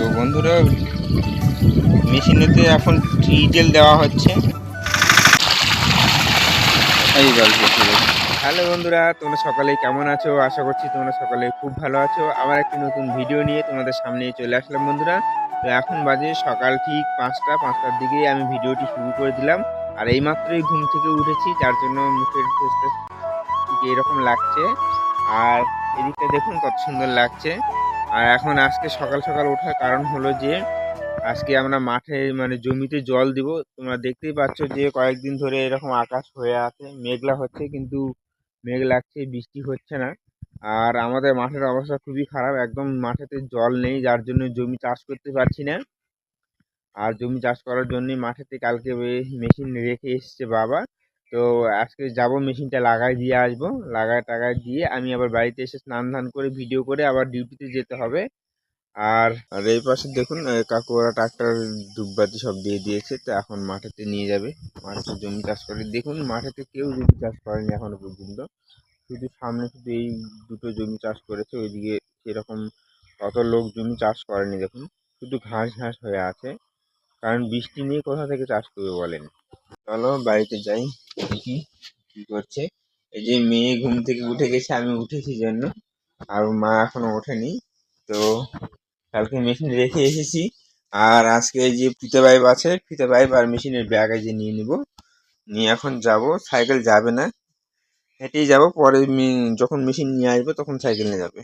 তো বন্ধুরা মেশিনেতে এখন ডিজেল দেওয়া হচ্ছে। এই পড়ছে হ্যালো বন্ধুরা তোমরা সকালে কেমন আছো? আশা করছি তোমরা সকালে খুব ভালো আছো। আবার একটি নতুন ভিডিও নিয়ে তোমাদের সামনে চলে আসলাম বন্ধুরা। তো এখন বাজে সকাল ঠিক পাঁচটা পাঁচটার দিকে আমি ভিডিওটি শুরু করে দিলাম। আর এইমাত্রই ঘুম থেকে উঠেছি যার জন্য মুখের ফেসটা ঠিক এরকম লাগছে। আর এদিকটা দেখুন কত সুন্দর লাগছে। আর এখন আজকে সকাল সকাল ওঠার কারণ হলো যে, আজকে আমরা মাঠে মানে জমিতে জল দিব। তোমরা দেখতেই পাচ্ছ যে, কয়েকদিন ধরে এরকম আকাশ হয়ে আছে, মেঘলা হচ্ছে কিন্তু মেঘ লাগছে, বৃষ্টি হচ্ছে না। আর আমাদের মাঠের অবস্থা খুবই খারাপ, একদম মাঠেতে জল নেই, যার জন্য জমি চাষ করতে পারছি না। আর জমি চাষ করার জন্যই মাঠেতে কালকে মেশিন রেখে এসছে বাবা। তো আজকে যাব মেশিনটা লাগাই দিয়ে আসব। লাগাই টাগাই দিয়ে আমি আবার বাড়িতে এসে স্নান ধান করে, ভিডিও করে আবার ডিউটিতে যেতে হবে। আর আর এই পাশে দেখুন কাকুরা ট্রাক্টর, ধূপবাতি সব দিয়ে দিয়েছে। তো এখন মাঠেতে নিয়ে যাবে। মাঠে জমি চাষ করে। দেখুন, মাঠেতে কেউ জমি চাষ করেনি এখনও পর্যন্ত। শুধু সামনে শুধু এই দুটো জমি চাষ করেছে। ওইদিকে সেরকম অত লোক জমি চাষ করেনি। দেখুন, শুধু ঘাস ঘাস হয়ে আছে। কারণ বৃষ্টি নিয়ে কোথা থেকে চাষ করবে বলেন? চলো বাড়িতে যাই, দেখি কি করছে। এই যে মেয়ে ঘুম থেকে উঠে গেছে, আমি উঠেছি জন্য। আর মা এখনও ওঠেনি। তো কালকে মেশিন রেখে এসেছি। আর আজকে যে ফিতে পাইপ আছে ফিতে পাইপ আর মেশিনের ব্যাগ যে নিয়ে নিব। নিয়ে এখন যাব। সাইকেল যাবে না। হেঁটেই যাব। পরে যখন মেশিন নিয়ে আসবে, তখন সাইকেল নিয়ে যাবে।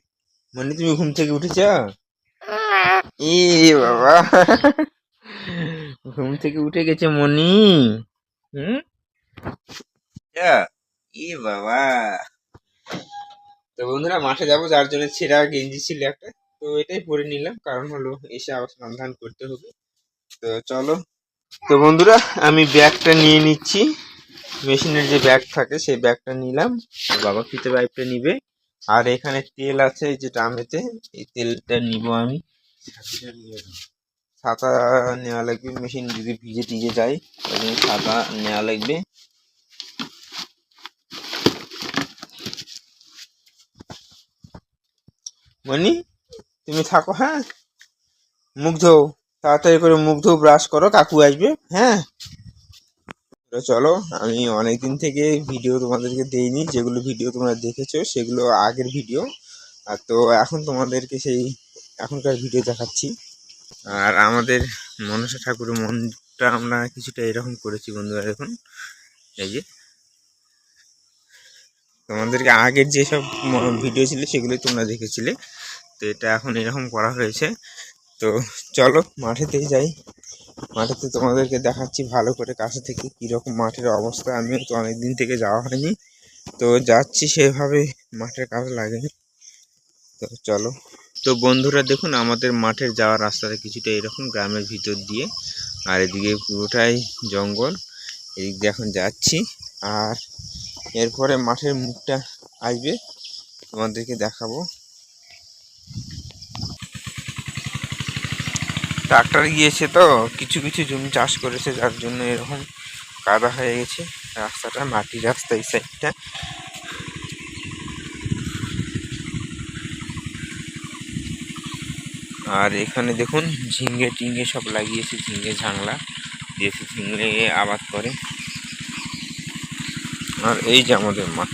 মানে তুমি ঘুম থেকে উঠেছ? ই বাবা। ঘুম থেকে উঠে গেছে মনি। হুম ই বাবা। তো বন্ধুরা, মাঠে যাব, যার জন্য ছেঁড়া গেঞ্জি ছিল একটা। তো এটাই পরে নিলাম, কারণ হলো এসে আবার স্নান করতে হবে। তো চলো। তো বন্ধুরা, আমি ব্যাগটা নিয়ে নিচ্ছি। মেশিনের যে ব্যাগ থাকে, সেই ব্যাগটা নিলাম। বাবা ফিতে পাইপটা নিবে। আর এখানে তেল আছে, এই যে ড্রামেতে, এই তেলটা নিব আমি। ছাতা নেওয়া লাগবে মেশিন যদি ভিজে টিজে যায় জন্য ছাতা নেওয়া লাগবে। মনি তুমি থাকো হ্যাঁ? মুখ ধো তাড়াতাড়ি করে মুখ ধো ব্রাশ করো, কাকু আসবে হ্যাঁ? চলো, আমি অনেকদিন থেকে ভিডিও তোমাদেরকে দেইনি, যেগুলো ভিডিও তোমরা দেখেছ, সেগুলো আগের ভিডিও আর তো এখন তোমাদেরকে সেই এখনকার ভিডিও দেখাচ্ছি। আর আমাদের মনসা ঠাকুরের মনটা আমরা কিছুটা এরকম করেছি বন্ধুরা, দেখুন। এই যে। তোমাদেরকে আগের যেসব ভিডিও ছিল সেগুলোই তোমরা দেখেছিলে। তো এটা এখন এরকম করা হয়েছে। তো চলো, মাঠেতে যাই। মাঠেতে তোমাদেরকে দেখাচ্ছি ভালো করে কাছে থেকে কীরকম মাঠের অবস্থা। আমিও তো অনেক দিন থেকে যাওয়া হয়নি। তো যাচ্ছি সেভাবে, মাঠের কাজ লাগেনি। তো চলো। তো বন্ধুরা দেখুন, আমাদের মাঠের যাওয়ার রাস্তাটা কিছুটা এরকম, গ্রামের ভিতর দিয়ে। আর এদিকে পুরোটাই জঙ্গল। এদিক দিয়ে এখন যাচ্ছি। আর এরপরে মাঠের মুখটা আসবে, তোমাদেরকে দেখাবো। ট্রাক্টর গিয়েছে তো, কিছু কিছু জমি চাষ করেছে, যার জন্য এরকম কাদা হয়ে গেছে। রাস্তাটা মাটির রাস্তা এই সাইডটা আর এখানে দেখুন ঝিঙ্গে টিঙ্গে সব লাগিয়েছে, ঝিঙ্গে ঝাংলা দিয়েছে ঝিঙ্গে আবাদ করে। আর এই যে আমাদের মাঠ।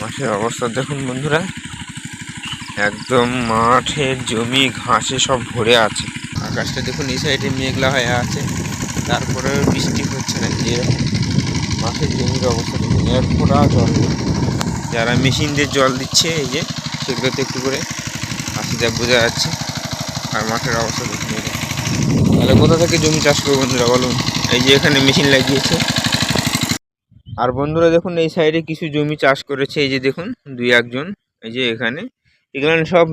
মাঠের অবস্থা দেখুন বন্ধুরা, একদম মাঠের জমি, ঘাসে সব ভরে আছে। আকাশটা দেখুন এই সাইডে মেঘলা হয়ে আছে, তারপরে বৃষ্টি হচ্ছে না এরকম মাঠের জমির অবস্থা দেখুন এর ফোটা জল যারা মেশিন দিয়ে জল দিচ্ছে, এই যে, সেগুলোতে একটু করে যা বোঝা যাচ্ছে, আর মাঠের অবস্থা দেখুন তাহলে কোথা থেকে জমি চাষ করব বন্ধুরা বলুন? এই যে এখানে মেশিন লাগিয়েছে। আর বন্ধুরা দেখুন, এই সাইডে কিছু জমি চাষ করেছে, এই যে দেখুন, দুই একজন, এই যে এখানে। এখানে সব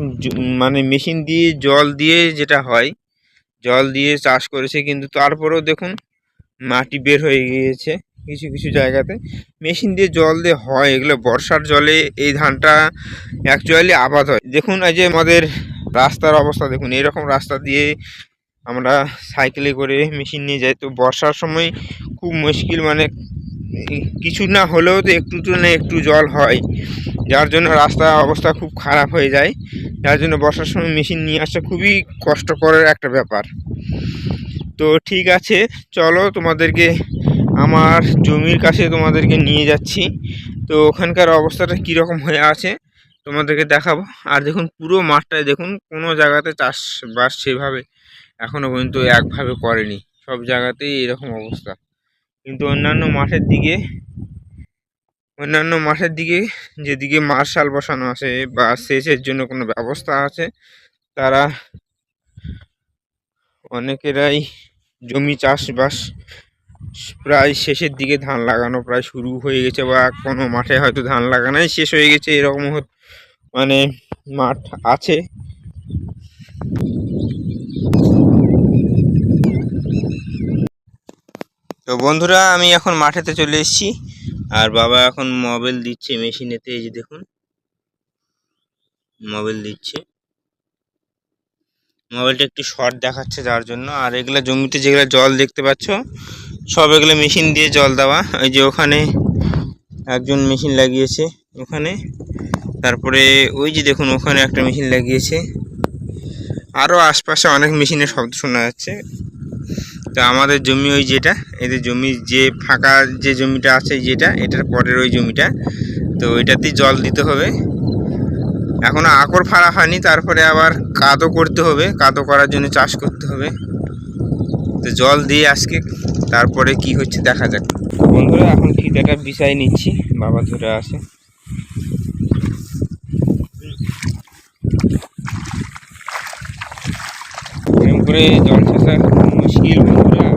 মানে মেশিন দিয়ে, জল দিয়ে যেটা হয়, জল দিয়ে চাষ করেছে, কিন্তু তারপরেও দেখুন, মাটি বের হয়ে গিয়েছে। কিছু কিছু জায়গাতে। মেশিন দিয়ে জল দিয়ে হয়, এগুলো বর্ষার জলে এই ধানটা অ্যাকচুয়ালি আবাদ হয়। দেখুন এই যে আমাদের রাস্তার অবস্থা, দেখুন এরকম রাস্তা দিয়ে আমরা সাইকেলে করে মেশিন নিয়ে যাই। তো বর্ষার সময় খুব মুশকিল মানে কিছু না হলেও তো একটু তো না একটু জল হয়। যার জন্য রাস্তার অবস্থা খুব খারাপ হয়ে যায়। যার জন্য বর্ষার সময় মেশিন নিয়ে আসা খুবই কষ্টকরের একটা ব্যাপার। তো ঠিক আছে, চলো তোমাদেরকে আমার জমির কাছে তোমাদেরকে নিয়ে যাচ্ছি। তো ওখানকার অবস্থাটা কীরকম হয়ে আছে, তোমাদেরকে দেখাবো। আর দেখুন, পুরো মাঠটায় দেখুন, কোনো জায়গাতে চাষবাস সেভাবে এখনও পর্যন্ত একভাবে করেনি। সব জায়গাতেই এরকম অবস্থা। কিন্তু অন্যান্য মাঠের দিকে, অন্যান্য মাঠের দিকে যেদিকে মার্শাল বসানো আছে বা সেচের জন্য কোনো ব্যবস্থা আছে, তারা অনেকেরাই জমি চাষবাস প্রায় শেষের দিকে ধান লাগানো প্রায় শুরু হয়ে গেছে বা কোনো মাঠে হয়তো ধান লাগানোই শেষ হয়ে গেছে, এরকম মানে মাঠ আছে। তো বন্ধুরা, আমি এখন মাঠেতে চলে এসেছি, আর বাবা এখন মোবাইল দিচ্ছে মেশিনেতে, এই যে দেখুন। মোবাইল দিচ্ছে। মোবাইলটা একটু শর্ট দেখাচ্ছে যার জন্য, আর এগুলা জমিতে যেগুলো জল দেখতে পাচ্ছ সব এগুলো মেশিন দিয়ে জল দেওয়া। ওই যে ওখানে একজন মেশিন লাগিয়েছে, ওখানে। তারপরে ওই যে দেখুন, ওখানে একটা মেশিন লাগিয়েছে। আরও আশপাশে অনেক মেশিনের শব্দ শোনা যাচ্ছে। তো আমাদের জমি ওই যেটা, এদের জমি যে ফাঁকা যে জমিটা আছে যেটা, এটার পরের ওই জমিটা। তো ওইটাতেই জল দিতে হবে। এখনও আকর ফাড়া হয়নি, তারপরে আবার কাদো করতে হবে। কাদো করার জন্য চাষ করতে হবে। তো জল দিয়ে আজকে, তারপরে কি হচ্ছে দেখা যাক। বন্ধুরা, এখন ফিতাটা বিছাই নিচ্ছি, বাবা ধরে আসে এরম করে জল ছেঁচা মুশকিল বন্ধুরা।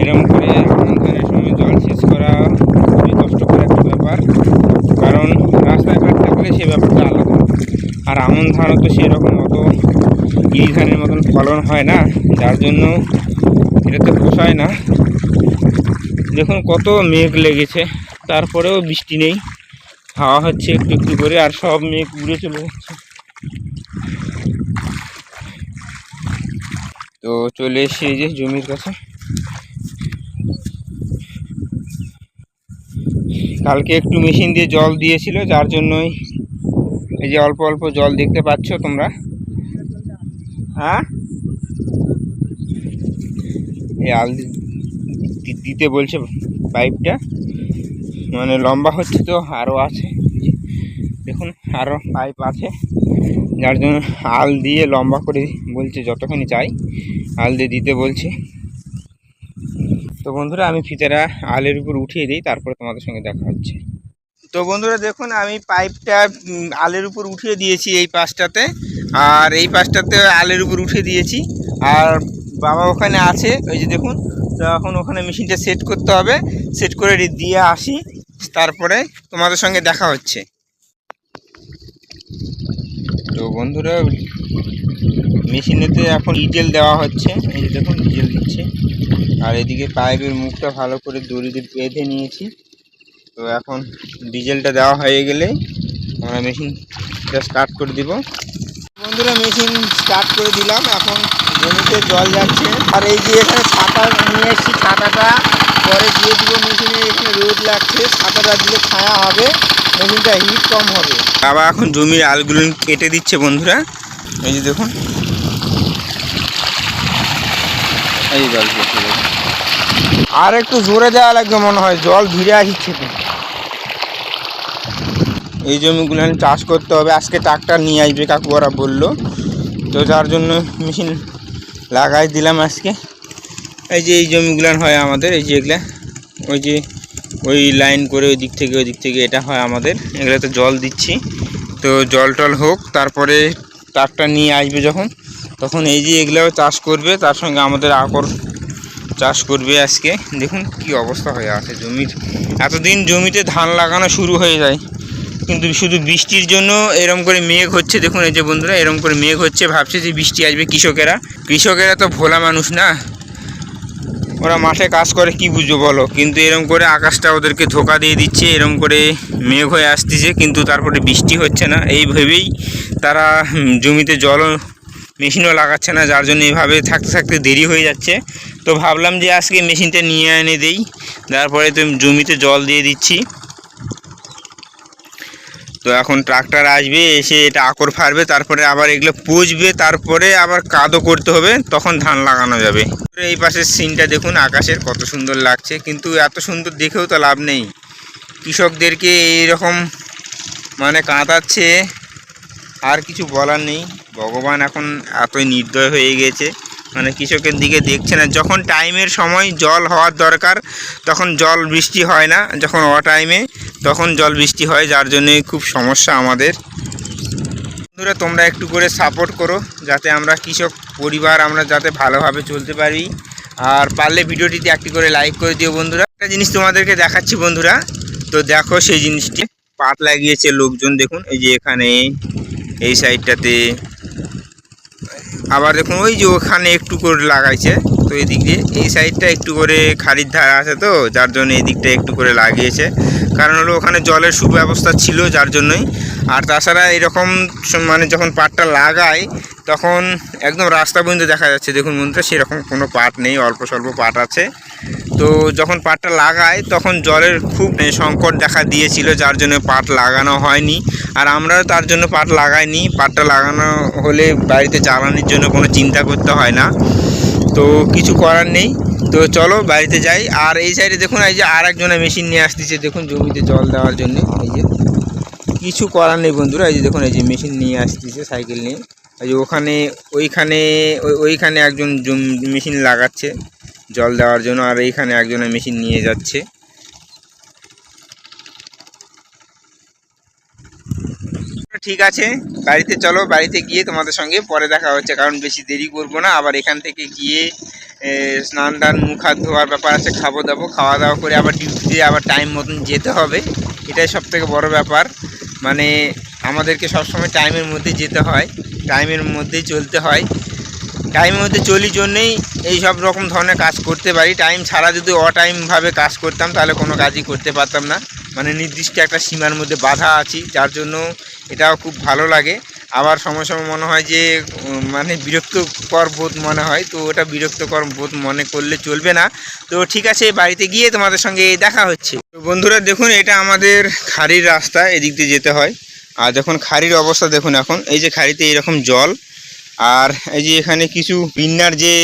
এরম করে ধানের সময় জল সেচ করা খুবই কষ্টকর একটা ব্যাপার। কারণ রাস্তাঘাট থাকলে সে ব্যাপারটা আলাদা। আর আমন ধানও তো সেরকম অত ইরি ধানের মতন ফলন হয় না। যার জন্য এটা তো পোষায় না? দেখুন কত মেঘ লেগেছে, তারপরেও বৃষ্টি নেই। হাওয়া হচ্ছে একটু একটু করে, আর সব মেঘ উড়ে চলে যাচ্ছে। তো চলে এসেছি এই যে জমির কাছে। কালকে একটু মেশিন দিয়ে জল দিয়েছিল, যার জন্যই এই যে অল্প অল্প জল দেখতে পাচ্ছ তোমরা। হ্যাঁ? আল দিতে বলছে পাইপটা। মানে লম্বা হচ্ছে তো, আরও আছে। দেখুন, আরও পাইপ আছে। যার জন্য আল দিয়ে লম্বা করে বলছে যতখানি চাই, আল দিয়ে দিতে বলছে। তো বন্ধুরা, আমি ফিতারা আলের উপর উঠিয়ে দিই, তারপরে তোমাদের সঙ্গে দেখা হচ্ছে। তো বন্ধুরা, দেখুন, আমি পাইপটা আলের উপর উঠিয়ে দিয়েছি এই পাশটাতে। আর এই পাশটাতে আলের উপর উঠিয়ে দিয়েছি। আর বাবা ওখানে আছে, ওই যে দেখুন। এখন ওখানে মেশিনটা সেট করতে হবে। সেট করে দিয়ে আসি। তারপরে তোমাদের সঙ্গে দেখা হচ্ছে। তো বন্ধুরা মেশিনেতে এখন ডিজেল দেওয়া হচ্ছে। এই যে দেখুন ডিজেল দিচ্ছে। আর এদিকে পাইপের মুখটা ভালো করে দড়ি দিয়ে বেঁধে নিয়েছি। তো এখন ডিজেলটা দেওয়া হয়ে গেলে আমরা মেশিনটা স্টার্ট করে দিব। বন্ধুরা মেশিন স্টার্ট করে দিলাম। এখন জমিতে জল যাচ্ছে। আর এই যে এখানে ছাতা নিয়ে এসেছি ছাতাটা পরে দিয়ে দিব মেশিনে এখানে রোদ লাগছে ছাতাটা দিলে ছায়া হবে মেশিনটা হিট কম হবে। বাবা এখন জমির আলগুলো কেটে দিচ্ছে বন্ধুরা। এই যে দেখুন। এই জল। আর একটু জোরে দেওয়া লাগবে মনে হয় জল ধীরে আসছে এই জমিগুলো চাষ করতে হবে। আজকে ট্রাক্টর নিয়ে আসবে কাকু ওরা বলল। তো যার জন্য মেশিন লাগাই দিলাম আজকে। এই যে এই জমিগুলান হয় আমাদের, এই যে এগুলা, ওই যে ওই লাইন করে ওই দিক থেকে, ওই দিক থেকে এটা হয় আমাদের। এগুলোতে জল দিচ্ছি। তো জল টল হোক, তারপরে ট্রাক্টর নিয়ে আসবে যখন, তখন এই যে এগুলাও চাষ করবে, তার সঙ্গে আমাদের আকর চাষ করবে আজকে। দেখুন কি অবস্থা হয়ে আছে জমির। এতদিন জমিতে ধান লাগানো শুরু হয়ে যায়। কিন্তু শুধু বৃষ্টির জন্য এরম করে মেঘ হচ্ছে। দেখুন এই যে বন্ধুরা, এরম করে মেঘ হচ্ছে। ভাবছে যে বৃষ্টি আসবে কৃষকেরা। কৃষকেরা তো ভোলা মানুষ না? ওরা মাঠে কাজ করে, কি বুঝব বলো? কিন্তু এরম করে আকাশটা ওদেরকে ধোকা দিয়ে দিচ্ছে, এরম করে মেঘ হয়ে আসতেছে, কিন্তু তারপরে বৃষ্টি হচ্ছে না। এই ভেবেই তারা জমিতে জলও, মেশিনও লাগাচ্ছে না, যার জন্য এইভাবে থাকতে থাকতে দেরি হয়ে যাচ্ছে। তো ভাবলাম যে আজকে মেশিনটা নিয়ে এনে দেই। তারপরে তো জমিতে জল দিয়ে দিচ্ছি। তো এখন ট্রাক্টর আসবে, এসে এটা আকর ফারবে তারপরে আবার এগুলো পুষবে, তারপরে আবার কাদো করতে হবে, তখন ধান লাগানো যাবে। এই পাশের সিনটা দেখুন, আকাশের কত সুন্দর লাগছে, কিন্তু এত সুন্দর দেখেও তো লাভ নেই। কৃষকদেরকে এইরকম মানে কাঁদাচ্ছে, আর কিছু বলার নেই। ভগবান এখন এতই নির্দয় হয়ে গেছে। মানে কৃষকের দিকে দেখছে না। যখন টাইমের সময় জল হওয়ার দরকার, তখন জল বৃষ্টি হয় না। যখন অ টাইমে তখন জল বৃষ্টি হয়, যার জন্যে খুব সমস্যা আমাদের। বন্ধুরা, তোমরা একটু করে সাপোর্ট করো, যাতে আমরা কৃষক পরিবার, আমরা যাতে ভালোভাবে চলতে পারি। আর পারলে ভিডিওটিতে একটি করে লাইক করে দিও বন্ধুরা। একটা জিনিস তোমাদেরকে দেখাচ্ছি বন্ধুরা। তো দেখো সেই জিনিসটি পাট লাগিয়েছে লোকজন। দেখুন, এই যে এখানে, এই সাইডটাতে আবার দেখুন, ওই যে ওখানে একটু করে লাগাইছে, তো এদিক দিয়ে এই সাইডটা একটু করে খালির ধার আছে তো, যার জন্য এই দিকটা একটু করে লাগিয়েছে। কারণ হলো ওখানে জলের সুব্যবস্থা ছিল যার জন্যই। আর তাছাড়া এরকম মানে যখন পাটটা লাগায়, তখন একদম রাস্তা পর্যন্ত দেখা যাচ্ছে। দেখুন বন্ধুরা, সেরকম কোনো পাট নেই, অল্প স্বল্প পাট আছে। তো যখন পাটটা লাগায়, তখন জলের খুব সংকট দেখা দিয়েছিল, যার জন্য পাট লাগানো হয়নি। আর আমরাও তার জন্য পাট লাগাইনি। পাটটা লাগানো হলে বাড়িতে জ্বালানির জন্য কোনো চিন্তা করতে হয় না। তো কিছু করার নেই। তো চলো বাড়িতে যাই। আর এই সাইডে দেখুন, এই যে আর একজনে মেশিন নিয়ে আসতেছে। দেখুন, জমিতে জল দেওয়ার জন্য। এই যে। কিছু করার নেই বন্ধুরা। এই যে দেখুন, এই যে মেশিন নিয়ে আসতেছে সাইকেল নিয়ে। এই যে ওখানে, ওইখানে, ওই- ওইখানে একজন মেশিন লাগাচ্ছে জল দেওয়ার জন্য। আর এইখানে একজনে মেশিন নিয়ে যাচ্ছে। ঠিক আছে। বাড়িতে চলো, বাড়িতে গিয়ে তোমাদের সঙ্গে পরে দেখা হচ্ছে। কারণ বেশি দেরি করব না। আবার এখান থেকে গিয়ে স্নান টান, মুখ হাত ধোয়ার ব্যাপার আছে, খাব দাবো, খাওয়া দাওয়া করে আবার ডিউটিতে আবার টাইম মতন যেতে হবে। এটাই সব থেকে বড়ো ব্যাপার। মানে আমাদেরকে সবসময় টাইমের মধ্যে যেতে হয়। টাইমের মধ্যেই চলতে হয়। টাইমের মধ্যে চলি জন্যেই এই সব রকম ধরনের কাজ করতে পারি। টাইম ছাড়া যদি অটাইমভাবে কাজ করতাম, তাহলে কোনো কাজই করতে পারতাম না। মানে নির্দিষ্ট একটা সীমার মধ্যে বাধা আছি, যার জন্য এটাও খুব ভালো লাগে। আবার সময় সময় মনে হয় যে মানে বিরক্তকর বোধ মনে হয়, তো ওটা বিরক্তকর বোধ মনে করলে চলবে না। তো ঠিক আছে, বাড়িতে গিয়ে তোমাদের সঙ্গে দেখা হচ্ছে। তো বন্ধুরা, দেখুন, এটা আমাদের খাড়ির রাস্তা, এদিক দিয়ে যেতে হয়। আর দেখুন খাড়ির অবস্থা, দেখুন এখন, এই যে খাড়িতে এরকম জল, আর এই যে এখানে কিছু বিন্নার যে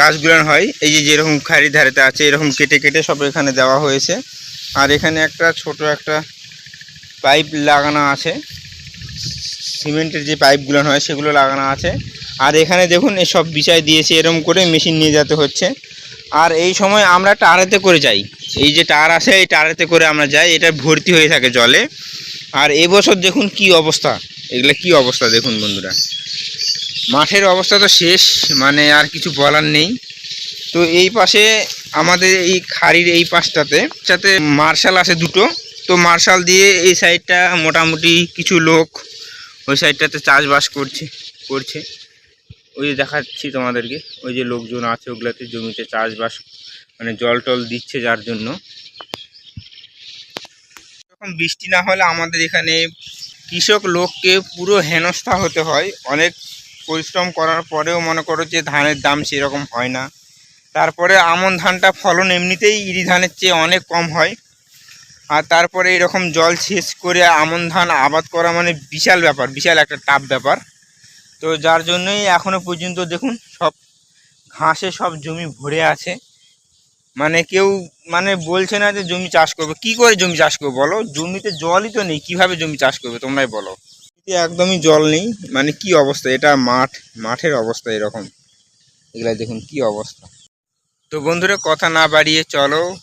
গাছগুলো হয়, এই যে যেরকম খাড়ির ধারেতে আছে, এরকম কেটে কেটে সব এখানে দেওয়া হয়েছে। আর এখানে একটা ছোট একটা পাইপ লাগানো আছে। সিমেন্টের যে পাইপগুলো হয় সেগুলো লাগানো আছে। আর এখানে দেখুন এই সব বিছাই দিয়েছে এরকম করে মেশিন নিয়ে যেতে হচ্ছে। আর এই সময় আমরা টারেতে করে যাই। এই যে টার আছে এই টারেতে করে আমরা যাই, এটা ভর্তি হয়ে থাকে জলে। আর এবছর দেখুন কি অবস্থা। এগুলো কি অবস্থা দেখুন বন্ধুরা। মাঠের অবস্থা তো শেষ মানে আর কিছু বলার নেই। তো এই পাশে আমাদের এই খাড়ির এই পাশটাতে, যাতে মার্শাল আছে দুটো। তো মার্শাল দিয়ে এই সাইডটা মোটামুটি কিছু লোক ওই সাইডটাতে চাষবাস করছে করছে। ওই যে দেখাচ্ছি তোমাদেরকে, ওই যে লোকজন আছে ওগুলাতে জমিতে চাষবাস মানে জল টল দিচ্ছে যার জন্য। এরকম বৃষ্টি না হলে আমাদের এখানে কৃষক লোককে পুরো হেনস্থা হতে হয়। অনেক পরিশ্রম করার পরেও মনে করো যে ধানের দাম সেরকম হয় না। তারপরে আমন ধানটা ফলন এমনিতেই ইরি ধানের চেয়ে অনেক কম হয়। আর তারপরে এরকম জল সেচ করে আমন ধান আবাদ করা মানে বিশাল ব্যাপার, বিশাল একটা টাপ ব্যাপার। তো যার জন্যই এখনও পর্যন্ত দেখুন সব ঘাসে সব জমি ভরে আছে। মানে কেউ মানে বলছে না যে জমি চাষ করবে। কি করে জমি চাষ করবে বলো? জমিতে জলই তো নেই, কীভাবে জমি চাষ করবে তোমরাই বলো। একদমই জল নেই মানে কি অবস্থা? এটা মাঠ, মাঠের অবস্থা এরকম। এগুলা দেখুন কি অবস্থা। তো বন্ধুরা, কথা না বাড়িয়ে চলো।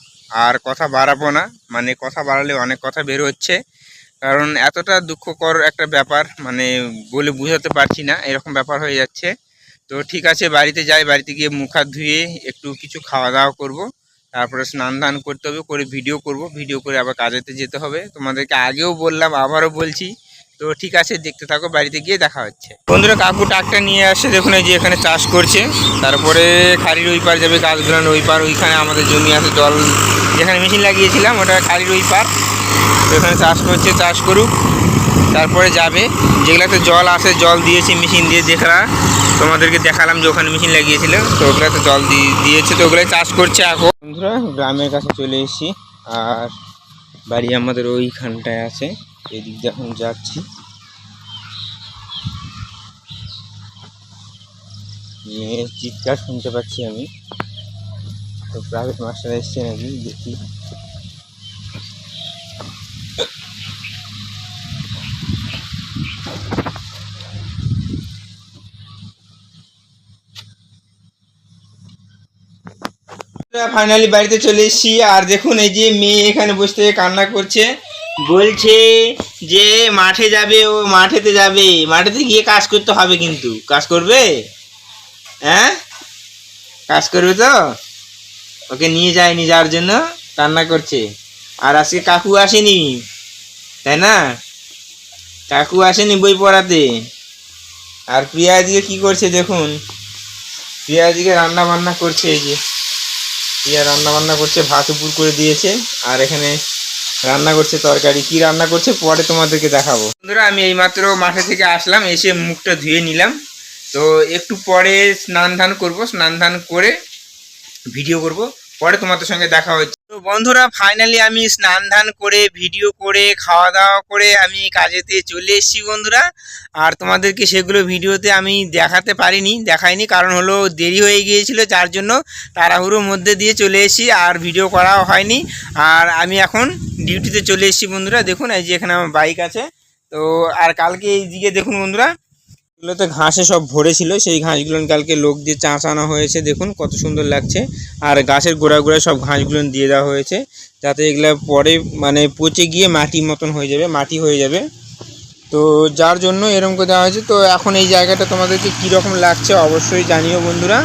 আর কথা বাড়াবো না। মানে কথা বাড়ালে অনেক কথা বের হচ্ছে। কারণ এতটা দুঃখকর একটা ব্যাপার মানে বলে বোঝাতে পারছি না, এরকম ব্যাপার হয়ে যাচ্ছে। তো ঠিক আছে, বাড়িতে যাই, বাড়িতে গিয়ে মুখ হাত ধুয়ে একটু কিছু খাওয়া দাওয়া করব। তারপরে স্নান ধান করতে হবে, করে ভিডিও করব। ভিডিও করে আবার কাজেতে যেতে হবে। তোমাদেরকে আগেও বললাম, আবারও বলছি তো ঠিক আছে, দেখতে থাকো, বাড়িতে গিয়ে দেখা হচ্ছে। বন্ধুরা, কাকু ট্রাক্টর নিয়ে আসে, দেখুন এই যে এখানে চাষ করছে। তারপরে খাড়ির ওই পার যাবে গাছ গুলান ওই পার ওইখানে আমাদের জমি আছে, জল, যেখানে মেশিন লাগিয়েছিলাম, ওটা খাড়ির ওই পার তো এখানে চাষ করছে, চাষ করুক। তারপরে যাবে। যেগুলাতে জল আসে, জল দিয়েছে, মেশিন দিয়ে দেখরা তোমাদেরকে দেখালাম যে ওখানে মেশিন লাগিয়েছিল, তো ওগুলোতে জল দিয়ে দিয়েছে, তো ওগুলো চাষ করছে এখন। বন্ধুরা, গ্রামের কাছে চলে এসেছি, আর বাড়ি আমাদের ওইখানটায় আছে। এদিক দিয়ে এখন যাচ্ছি। মেয়ের চিৎকার শুনতে পাচ্ছি আমি। তো প্রাইভেট মাস্টার এসছে নাকি? দেখি। ফাইনালি বাড়িতে চলে এসেছি। আর দেখুন, এই যে মেয়ে এখানে বসে কান্না করছে। বলছে যে মাঠে যাবে ও, মাঠেতে যাবে। মাঠেতে গিয়ে কাজ করতে হবে কিন্তু। কাজ করবে? হ্যাঁ? কাজ করবে তো? ওকে নিয়ে যায়নি যাওয়ার জন্য রান্না করছে। আর আজকে কাকু আসেনি, তাই না? কাকু আসেনি বই পড়াতে। আর প্রিয়া দিকে কি করছে দেখুন। প্রিয়া রান্না বান্না করছে, এই যে। প্রিয়া রান্না বান্না করছে, ভাত উপর করে দিয়েছে। আর এখানে রান্না করছে তরকারি, কি রান্না করছে পরে তোমাদেরকে দেখাবো। বন্ধুরা, আমি এইমাত্র মাঠে থেকে আসলাম, এসে মুখটা ধুয়ে নিলাম। তো একটু পরে স্নান ধান করব, স্নান ধান করে ভিডিও করব। পরে তোমাদের সঙ্গে দেখা হচ্ছে। তো বন্ধুরা ফাইনালি আমি স্নান ধান করে, ভিডিও করে খাওয়া দাওয়া করে আমি কাজেতে চলে এসেছি বন্ধুরা। আর তোমাদেরকে সেগুলো ভিডিওতে আমি দেখাতে পারিনি, দেখাইনি। কারণ হলো দেরি হয়ে গিয়েছিল যার জন্য তাড়াহুড়োর মধ্যে দিয়ে চলে এসেছি আর ভিডিও করাও হয়নি। আর আমি এখন ডিউটিতে চলে এসেছি বন্ধুরা। দেখুন, এই যে এখানে আমার বাইক আছে। তো আর কালকে এই দিকে দেখুন বন্ধুরা এগুলোতে ঘাসে সব ভরে ছিল সেই ঘাসগুলো কালকে লোক দিয়ে চাঁচানো হয়েছে, দেখুন কত সুন্দর লাগছে। আর গাছের গোড়া গোড়ায় সব ঘাসগুলো দিয়ে দেওয়া হয়েছে, যাতে এগুলো পরে মানে পচে গিয়ে মাটি মতন হয়ে যাবে, মাটি হয়ে যাবে। তো যার জন্য এরকম করে দেওয়া হয়েছে, তো এখন এই জায়গাটা তোমাদেরকে কীরকম লাগছে অবশ্যই জানিও বন্ধুরা।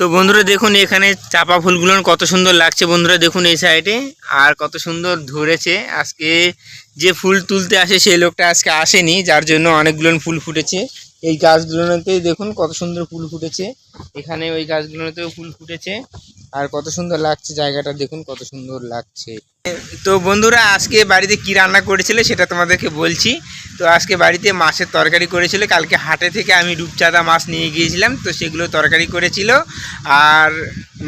তো বন্ধুরা দেখুন, এখানে চাপা ফুলগুলো কত সুন্দর লাগছে বন্ধুরা, দেখুন এই সাইডে, আর কত সুন্দর ধরেছে। আজকে যে ফুল তুলতে আসে, সেই লোকটা আজকে আসেনি, যার জন্য অনেকগুলো ফুল ফুটেছে। এই গাছগুলোতেই দেখুন কত সুন্দর ফুল ফুটেছে। এখানে ওই গাছগুলোতেও ফুল ফুটেছে। আর কত সুন্দর লাগছে জায়গাটা, দেখুন কত সুন্দর লাগছে। তো বন্ধুরা, আজকে বাড়িতে কি রান্না করেছিল সেটা তোমাদেরকে বলছি। তো আজকে বাড়িতে মাছের তরকারি করেছিল। কালকে হাটে থেকে আমি রূপচাঁদা মাছ নিয়ে গিয়েছিলাম। তো সেগুলো তরকারি করেছিল। আর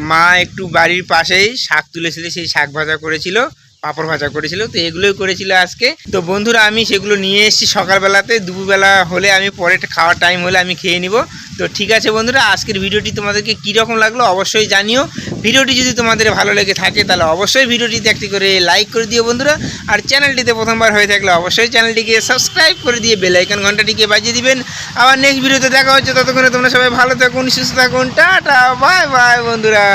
মা একটু বাড়ির পাশেই শাক তুলেছিল, সেই শাক ভাজা করেছিল। পাঁপড় ভাজা করেছিল, তো এগুলোই করেছিল আজকে। তো বন্ধুরা, আমি সেগুলো নিয়ে এসেছি সকালবেলাতে, দুপুরবেলা হলে আমি পরে খাওয়ার টাইম হলে আমি খেয়ে নিব। তো ঠিক আছে বন্ধুরা, আজকের ভিডিওটি তোমাদেরকে কীরকম লাগল অবশ্যই জানিও। ভিডিওটি যদি তোমাদের ভালো লেগে থাকে, তাহলে অবশ্যই ভিডিওটিতে একটি করে লাইক করে দিও বন্ধুরা। আর চ্যানেলটিতে প্রথমবার হয়ে থাকলে অবশ্যই চ্যানেলটিকে সাবস্ক্রাইব করে দিয়ে বেল আইকন ঘন্টাটিকে বাজিয়ে দিবেন। আবার নেক্সট ভিডিওতে দেখা হচ্ছে, ততক্ষণে তোমরা সবাই ভালো থাকুন, সুস্থ থাকুন, টাটা বাই বাই বন্ধুরা।